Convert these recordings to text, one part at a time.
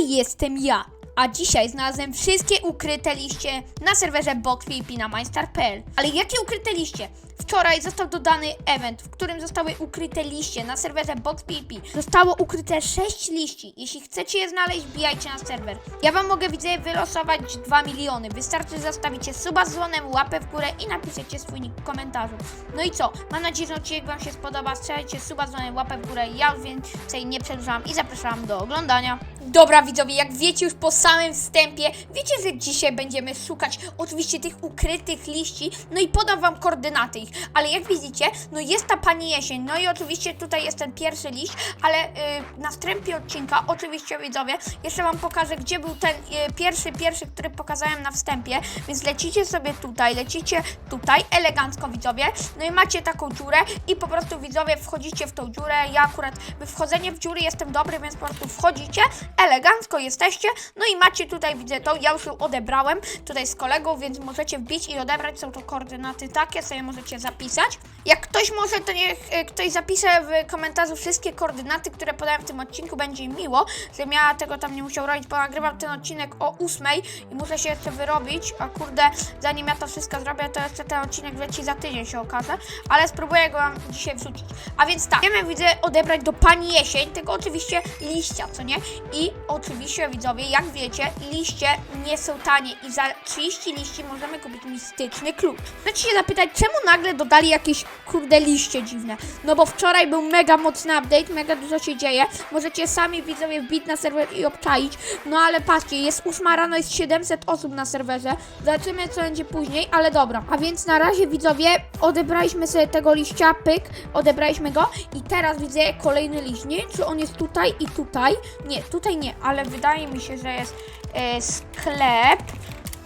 jestem ja. A dzisiaj znalazłem wszystkie ukryte liście na serwerze BoxPP na MyStar.pl. Ale jakie ukryte liście? Wczoraj został dodany event, w którym zostały ukryte liście na serwerze BoxPP. Zostało ukryte 6 liści. Jeśli chcecie je znaleźć, wbijajcie na serwer. Ja wam mogę, widzę, wylosować 2 miliony. Wystarczy zostawicie suba z dzwonem, łapę w górę i napiszecie swój nick w komentarzu. No i co? Mam nadzieję, że odcinek wam się spodoba. Strzelajcie suba z dzwonem, łapę w górę. Ja już więcej nie przedłużam i zapraszam do oglądania. Dobra widzowie, jak wiecie już po samym wstępie, wiecie, że dzisiaj będziemy szukać oczywiście tych ukrytych liści, no i podam wam koordynaty ich, ale jak widzicie, no jest ta pani jesień, no i oczywiście tutaj jest ten pierwszy liść, ale y, na wstępie odcinka, oczywiście widzowie, jeszcze wam pokażę, gdzie był ten y, pierwszy, pierwszy, który pokazałem na wstępie, więc lecicie sobie tutaj, lecicie tutaj, elegancko widzowie, no i macie taką dziurę i po prostu widzowie wchodzicie w tą dziurę, ja akurat w wchodzenie w dziury jestem dobry, więc po prostu wchodzicie, elegancko jesteście, no i macie tutaj, widzę to, ja już ją odebrałem tutaj z kolegą, więc możecie wbić i odebrać, są to koordynaty takie, sobie możecie zapisać. Jak ktoś może, to niech e, ktoś zapisze w komentarzu wszystkie koordynaty, które podałem w tym odcinku, będzie mi miło, że ja tego tam nie musiał robić, bo nagrywam ten odcinek o 8 i muszę się jeszcze wyrobić, a kurde, zanim ja to wszystko zrobię, to jeszcze ten odcinek leci za tydzień się okaże, ale spróbuję go wam dzisiaj wrzucić. A więc tak, wiemy, widzę, odebrać do pani jesień, tego oczywiście liścia, co nie? I oczywiście, widzowie, jak wiecie, liście nie są tanie i za 30 liści możemy kupić mistyczny klucz. Chcecie się zapytać, czemu nagle dodali jakieś, kurde, liście dziwne? No bo wczoraj był mega mocny update, mega dużo się dzieje. Możecie sami, widzowie, wbić na serwer i obczaić. No ale patrzcie, jest 8 rano, jest 700 osób na serwerze. Zobaczymy, co będzie później, ale dobra. A więc na razie, widzowie, odebraliśmy sobie tego liścia, pyk, odebraliśmy go i teraz widzę kolejny liść. Nie czy on jest tutaj i tutaj. Nie, tutaj nie, ale wydaje mi się, że jest e, sklep.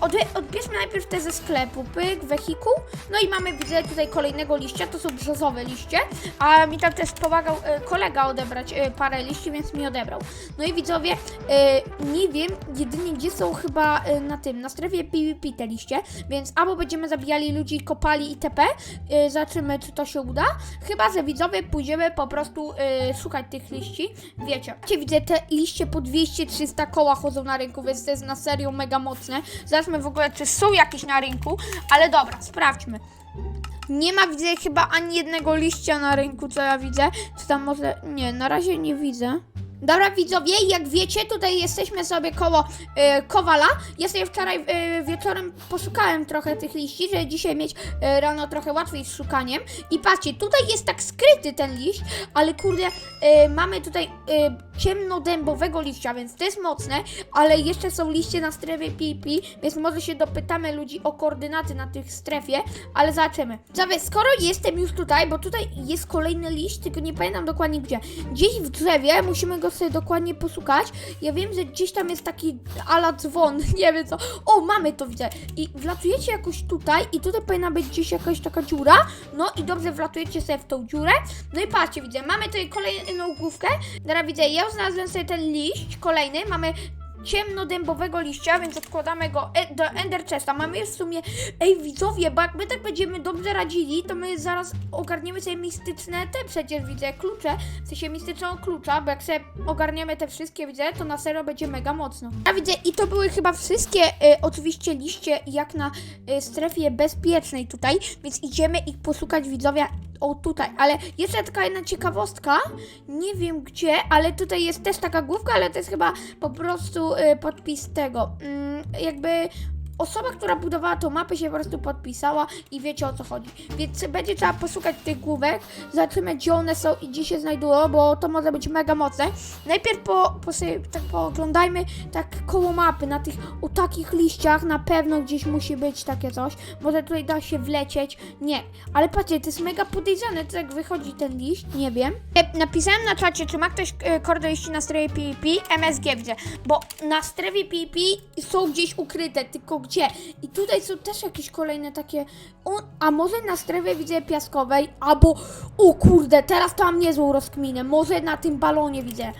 Odbie- odbierzmy najpierw te ze sklepu, pyk, wehikuł, no i mamy, widzę tutaj kolejnego liścia, to są brzozowe liście, a mi tam też pomagał e, kolega odebrać e, parę liści, więc mi odebrał. No i widzowie, e, nie wiem jedynie gdzie są chyba e, na tym, na strefie PvP te liście, więc albo będziemy zabijali ludzi, kopali itp., e, zobaczymy czy to się uda, chyba, że widzowie pójdziemy po prostu e, szukać tych liści, wiecie. Wiecie, widzę te liście po 200-300 koła chodzą na rynku, więc to jest na serio mega mocne. Zobaczmy w ogóle, czy są jakieś na rynku, ale dobra, sprawdźmy. Nie ma, widzę, chyba ani jednego liścia na rynku, co ja widzę. Czy tam może... Nie, na razie nie widzę. Dobra, widzowie, jak wiecie, tutaj jesteśmy sobie koło e, Kowala. Ja sobie wczoraj e, wieczorem poszukałem trochę tych liści, żeby dzisiaj mieć e, rano trochę łatwiej z szukaniem. I patrzcie, tutaj jest tak skryty ten liść, ale kurde, e, mamy tutaj e, ciemnodębowego liścia, więc to jest mocne, ale jeszcze są liście na strefie PP, więc może się dopytamy ludzi o koordynaty na tych strefie, ale zobaczymy. Zawie, skoro jestem już tutaj, bo tutaj jest kolejny liść, tylko nie pamiętam dokładnie gdzie. Gdzieś w drzewie, musimy go sobie dokładnie poszukać. Ja wiem, że gdzieś tam jest taki ala dzwon, nie wiem co. O, mamy to, widzę. I wlatujecie jakoś tutaj i tutaj powinna być gdzieś jakaś taka dziura. No i dobrze wlatujecie sobie w tą dziurę. No i patrzcie, widzę, mamy tutaj kolejną główkę. Teraz widzę, ja znalazłem sobie ten liść, kolejny. Mamy ciemnodębowego liścia, więc odkładamy go e do Ender Chesta. Mamy już w sumie, ej widzowie, bo jak my tak będziemy dobrze radzili, to my zaraz ogarniemy sobie mistyczne te przecież widzę klucze, w sensie mistyczną klucza, bo jak sobie ogarniemy te wszystkie, widzę, to na serio będzie mega mocno. Ja widzę i to były chyba wszystkie e, oczywiście liście jak na e, strefie bezpiecznej tutaj, więc idziemy ich poszukać widzowie o tutaj, ale jeszcze taka jedna ciekawostka, nie wiem gdzie, ale tutaj jest też taka główka, ale to jest chyba po prostu y, podpis tego, mm, jakby osoba, która budowała tą mapę się po prostu podpisała i wiecie o co chodzi. Więc będzie trzeba poszukać tych główek, zobaczymy gdzie one są i gdzie się znajdują, bo to może być mega mocne. Najpierw po, po sobie, tak pooglądajmy tak koło mapy, na tych o takich liściach na pewno gdzieś musi być takie coś. Może tutaj da się wlecieć, nie. Ale patrzcie, to jest mega podejrzane, to jak wychodzi ten liść, nie wiem. E, Napisałem na czacie, czy ma ktoś e, kordy liści na strefie PvP, MSG widzę, bo na strefie PvP są gdzieś ukryte, tylko gdzie? I tutaj są też jakieś kolejne takie, o, a może na strefie widzę piaskowej, albo, o kurde, teraz to mam niezłą rozkminę, może na tym balonie widzę.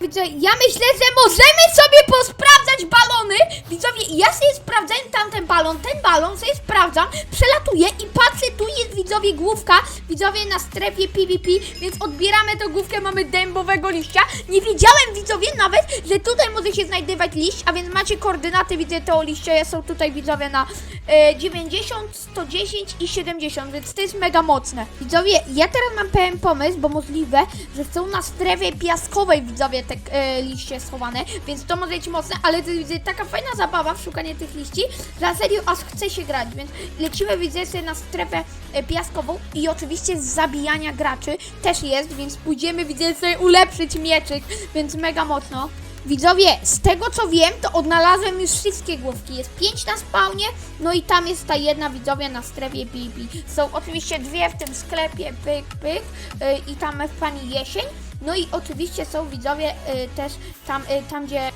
Widzę, ja myślę, że możemy sobie posprawdzać balony. Widzowie, ja sobie sprawdzałem tamten balon, ten balon sobie sprawdzam, przelatuję i patrzę, tu jest widzowie główka. Widzowie na strefie PvP, więc odbieramy tą główkę, mamy dębowego liścia. Nie wiedziałem widzowie nawet, że tutaj może się znajdować liść, a więc macie koordynaty, widzę tego liścia, są tutaj widzowie na e, 90, 110 i 70, więc to jest mega mocne. Widzowie, ja teraz mam pewien pomysł, bo możliwe, że są na strefie piaskowej widzowie te e, liście schowane, więc to może być mocne, ale jest taka fajna zabawa w szukanie tych liści, na serio aż chce się grać, więc lecimy widzę sobie na strefę e, piaskową i oczywiście z zabijania graczy też jest, więc pójdziemy widzę sobie ulepszyć mieczyk, więc mega mocno. Widzowie, z tego co wiem, to odnalazłem już wszystkie główki. Jest 5 na spawnie, no i tam jest ta jedna widzowie na strefie PvP. Są oczywiście dwie w tym sklepie, pyk, pyk, yy, i tam w pani jesień. No i oczywiście są widzowie yy, też tam, yy, tam gdzie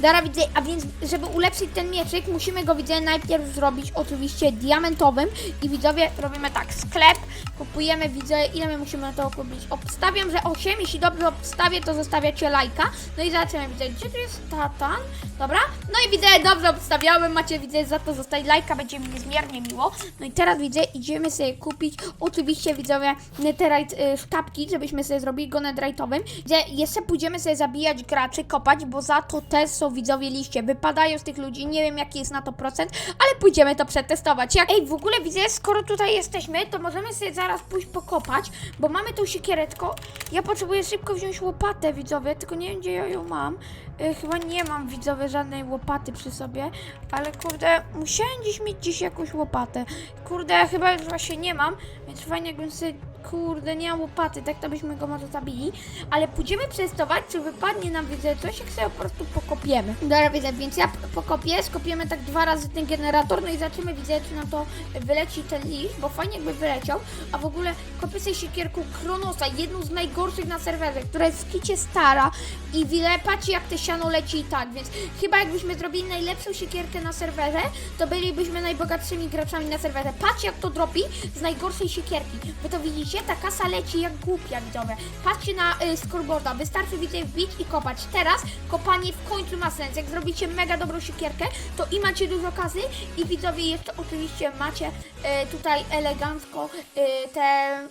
Dobra, widzę, a więc, żeby ulepszyć ten mieczyk, musimy go, widzę, najpierw zrobić oczywiście diamentowym. I widzowie, robimy tak, sklep, kupujemy, widzę, ile my musimy na to kupić. Obstawiam, że 8, jeśli dobrze obstawię, to zostawiacie lajka. No i zobaczymy, widzę, gdzie tu jest tatan, dobra? No i widzę, dobrze obstawiałem, macie, widzę, za to zostać lajka, będzie mi niezmiernie miło. No i teraz, widzę, idziemy sobie kupić, oczywiście, widzowie, netherite y, sztabki, żebyśmy sobie zrobili go netherite'owym. Gdzie jeszcze pójdziemy sobie zabijać graczy, kopać, bo za to też są widzowie liście. Wypadają z tych ludzi, nie wiem jaki jest na to procent, ale pójdziemy to przetestować. Jak... Ej, w ogóle widzę, skoro tutaj jesteśmy, to możemy sobie zaraz pójść pokopać, bo mamy tą siekierę, tylko ja potrzebuję szybko wziąć łopatę, widzowie, tylko nie wiem gdzie ja ją mam. E, chyba nie mam, widzowie, żadnej łopaty przy sobie, ale kurde, musiałem dziś mieć dziś jakąś łopatę. Kurde, chyba już właśnie nie mam, więc fajnie jakbym sobie Kurde, nie mam łopaty, tak to byśmy go może zabili. Ale pójdziemy przetestować, czy wypadnie nam, widzę, coś, jak sobie po prostu pokopiemy. Dobra, widzę, więc ja pokopię, skopiemy tak dwa razy ten generator, no i zobaczymy, widzę, czy nam to wyleci ten liść, bo fajnie jakby wyleciał. A w ogóle kopię sobie siekierką Kronosa, jedną z najgorszych na serwerze, która jest w kicie stara i wiele, patrzcie jak te siano leci i tak, więc chyba jakbyśmy zrobili najlepszą siekierkę na serwerze, to bylibyśmy najbogatszymi graczami na serwerze. Patrzcie jak to dropi z najgorszej siekierki. Wy to widzicie? Ta kasa leci jak głupia, widzowie. Patrzcie na y, scoreboarda, wystarczy widzę wbić i kopać. Teraz kopanie w końcu ma sens. Jak zrobicie mega dobrą siekierkę, to i macie dużo kasy i widzowie jeszcze oczywiście macie y, tutaj elegancko y, te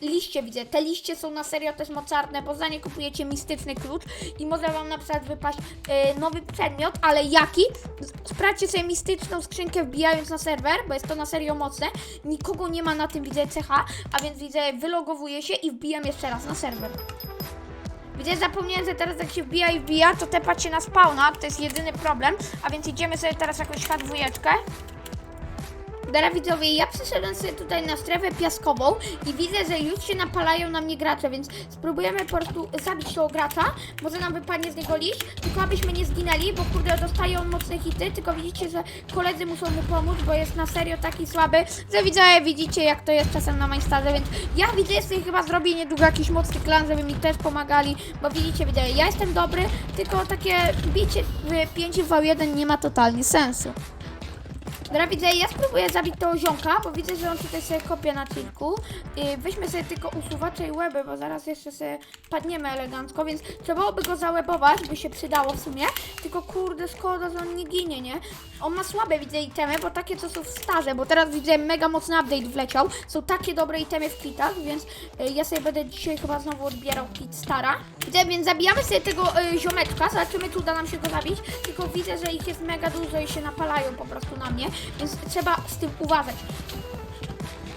liście widzę. Te liście są na serio też mocarne, bo za nie kupujecie mistyczny klucz i może wam na przykład wypaść e, nowy przedmiot, ale jaki? Sprawdźcie sobie mistyczną skrzynkę wbijając na serwer, bo jest to na serio mocne. Nikogo nie ma na tym widzę cecha, a więc widzę wylogowuję się i wbijam jeszcze raz na serwer. Widzę, zapomniałem, że teraz jak się wbija i wbija, to tepacie na spawna, to jest jedyny problem, a więc idziemy sobie teraz jakąś H2. Dobra widzowie, ja przyszedłem sobie tutaj na strefę piaskową i widzę, że już się napalają na mnie gracze, więc spróbujemy po prostu zabić tego gracza. Może nam wypadnie z niego liść, tylko abyśmy nie zginęli, bo kurde dostaje on mocne hity, tylko widzicie, że koledzy muszą mu pomóc, bo jest na serio taki słaby, że widzowie widzicie jak to jest czasem na Majstarze, więc ja widzę, że chyba zrobię niedługo jakiś mocny klan, żeby mi też pomagali, bo widzicie, widzowie, ja jestem dobry, tylko takie bicie w 5 v 1 nie ma totalnie sensu. Dobra, widzę, ja spróbuję zabić tego ziomka, bo widzę, że on tutaj sobie kopie na kilku. Weźmy sobie tylko usuwacze i łeby, bo zaraz jeszcze sobie padniemy elegancko, więc trzeba byłoby go załebować, by się przydało w sumie. Tylko kurde, szkoda, że on nie ginie, nie? On ma słabe, widzę, itemy, bo takie, co są starze, bo teraz widzę, mega mocny update wleciał. Są takie dobre itemy w kitach, więc y, ja sobie będę dzisiaj chyba znowu odbierał kit stara. Widzę, więc zabijamy sobie tego y, ziomeczka, zobaczymy, czy uda nam się go zabić. Tylko widzę, że ich jest mega dużo i się napalają po prostu na mnie, więc trzeba z tym uważać.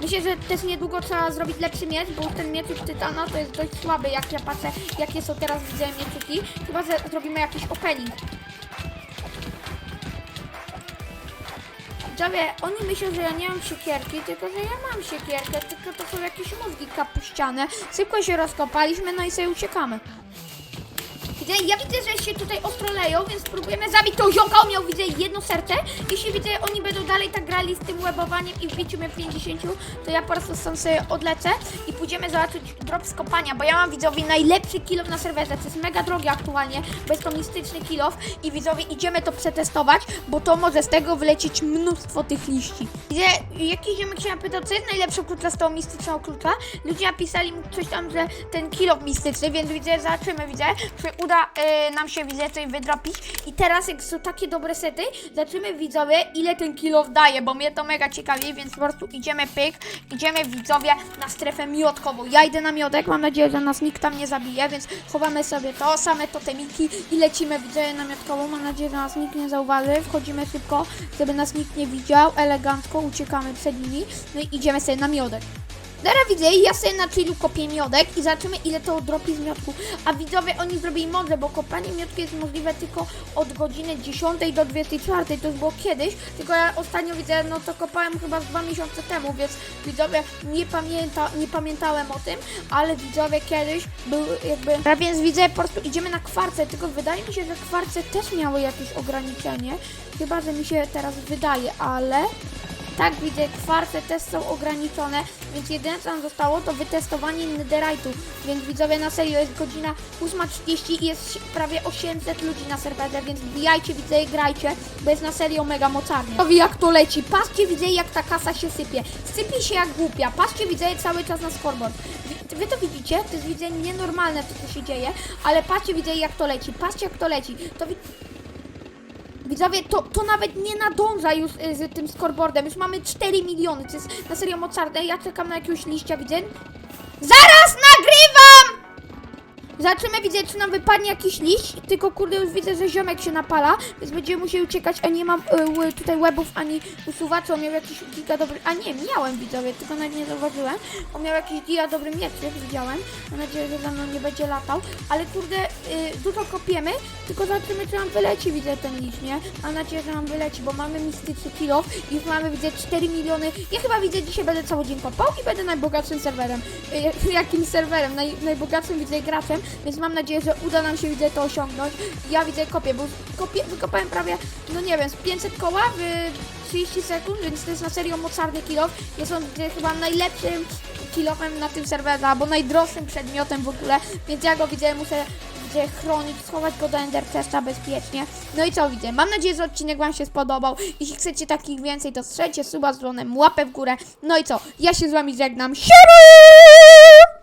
Myślę, że też niedługo trzeba zrobić lepszy miecz, bo ten miecz tytana to jest dość słaby, jak ja patrzę, jakie są teraz widzę mieczyki. Chyba, że zrobimy jakiś opening. Widzowie, oni myślą, że ja nie mam siekierki, tylko że ja mam siekierkę, tylko to są jakieś mózgi kapuściane. Szybko się rozkopaliśmy, no i sobie uciekamy. Widzę, ja widzę, że się tutaj ostro leją, więc spróbujemy zabić tą ziomka. On miał, widzę, jedno serce. Jeśli widzę, oni będą dalej tak grali z tym łebowaniem i wbiciu mnie 50, to ja po prostu stąd sobie odlecę i pójdziemy zobaczyć drop z kopania, bo ja mam, widzowie, najlepszy kilof na serwerze. To jest mega drogie aktualnie, bo jest to mistyczny kilof i widzowie, idziemy to przetestować, bo to może z tego wylecieć mnóstwo tych liści. Widzę, jakiś ziomek się pytał, co jest najlepsze klucza z tą mistyczną klucza. Ludzie napisali mi coś tam, że ten kilof mistyczny, więc widzę, zobaczymy, widzę, czy uda uda y, nam się widzę coś wydropić. I teraz jak są takie dobre sety, zobaczymy widzowie ile ten kilo daje, bo mnie to mega ciekawi, więc po prostu idziemy pyk, idziemy widzowie na strefę miodkową. Ja idę na miodek, mam nadzieję, że nas nikt tam nie zabije, więc chowamy sobie to, same totemiki i lecimy widzowie na miodkową. Mam nadzieję, że nas nikt nie zauważy. Wchodzimy szybko, żeby nas nikt nie widział, elegancko uciekamy przed nimi, no i idziemy sobie na miodek. Teraz widzę, ja sobie na chillu kopię miodek i zobaczymy ile to dropi z miodku. A widzowie oni zrobili mądrze, bo kopanie miodku jest możliwe tylko od godziny 10 do 24. To już było kiedyś, tylko ja ostatnio widzę, no to kopałem chyba z dwa miesiące temu, więc widzowie nie, pamięta, nie pamiętałem o tym, ale widzowie kiedyś był jakby... A więc widzę, po prostu idziemy na kwarce, tylko wydaje mi się, że kwarce też miały jakieś ograniczenie. Chyba, że mi się teraz wydaje, ale... Tak, widzę, kwarce też są ograniczone, więc jedyne co nam zostało to wytestowanie netherite'u. Więc widzowie na serio jest godzina 8.30 i jest prawie 800 ludzi na serwerze, więc wbijajcie, widzę, grajcie, bo jest na serio mega mocarnie. To jak to leci, patrzcie, widzę jak ta kasa się sypie. Sypie się jak głupia, patrzcie, widzę cały czas na scoreboard. Wy, to widzicie? To jest widzę nienormalne to co się dzieje, ale patrzcie, widzę jak to leci, patrzcie jak to leci. To Widzowie, to, to nawet nie nadąża już y, z tym scoreboardem. Już mamy 4 miliony, to jest na serio mocarne. Ja czekam na jakiegoś liścia, widzę. Zaraz nagrywam! Zobaczymy, widzę, czy nam wypadnie jakiś liść. Tylko kurde, już widzę, że ziomek się napala, więc będziemy musieli uciekać. A nie mam y, tutaj webów ani usuwacza. On miał jakiś giga dobry. A nie, miałem widzowie, tylko nawet nie zauważyłem. On miał jakiś giga dobry mieczyk, widziałem. Mam nadzieję, że za mną nie będzie latał. Ale kurde, y, dużo kopiemy, tylko zobaczymy, czy nam wyleci, widzę ten liść, nie? Mam nadzieję, że nam wyleci, bo mamy mistyczny kilo i już mamy, widzę, 4 miliony. Ja chyba widzę, dzisiaj będę cały dzień kopał i będę najbogatszym serwerem. Y, jakim serwerem? Naj, najbogatszym, widzę, graczem, więc mam nadzieję, że uda nam się, widzę, to osiągnąć. Ja widzę, kopię, bo kopię, wykopałem prawie, no nie wiem, z 500 koła w 30 sekund, więc to jest na serio mocarny kilo. Jest on chyba najlepszym kilofem na tym serwerze, albo najdroższym przedmiotem w ogóle, więc ja go widzę, muszę widzę, chronić, schować go do Ender Chesta bezpiecznie. No i co widzę? Mam nadzieję, że odcinek Wam się spodobał. Jeśli chcecie takich więcej, to strzelcie suba z dzwonem, łapę w górę. No i co? Ja się z Wami żegnam. Siema!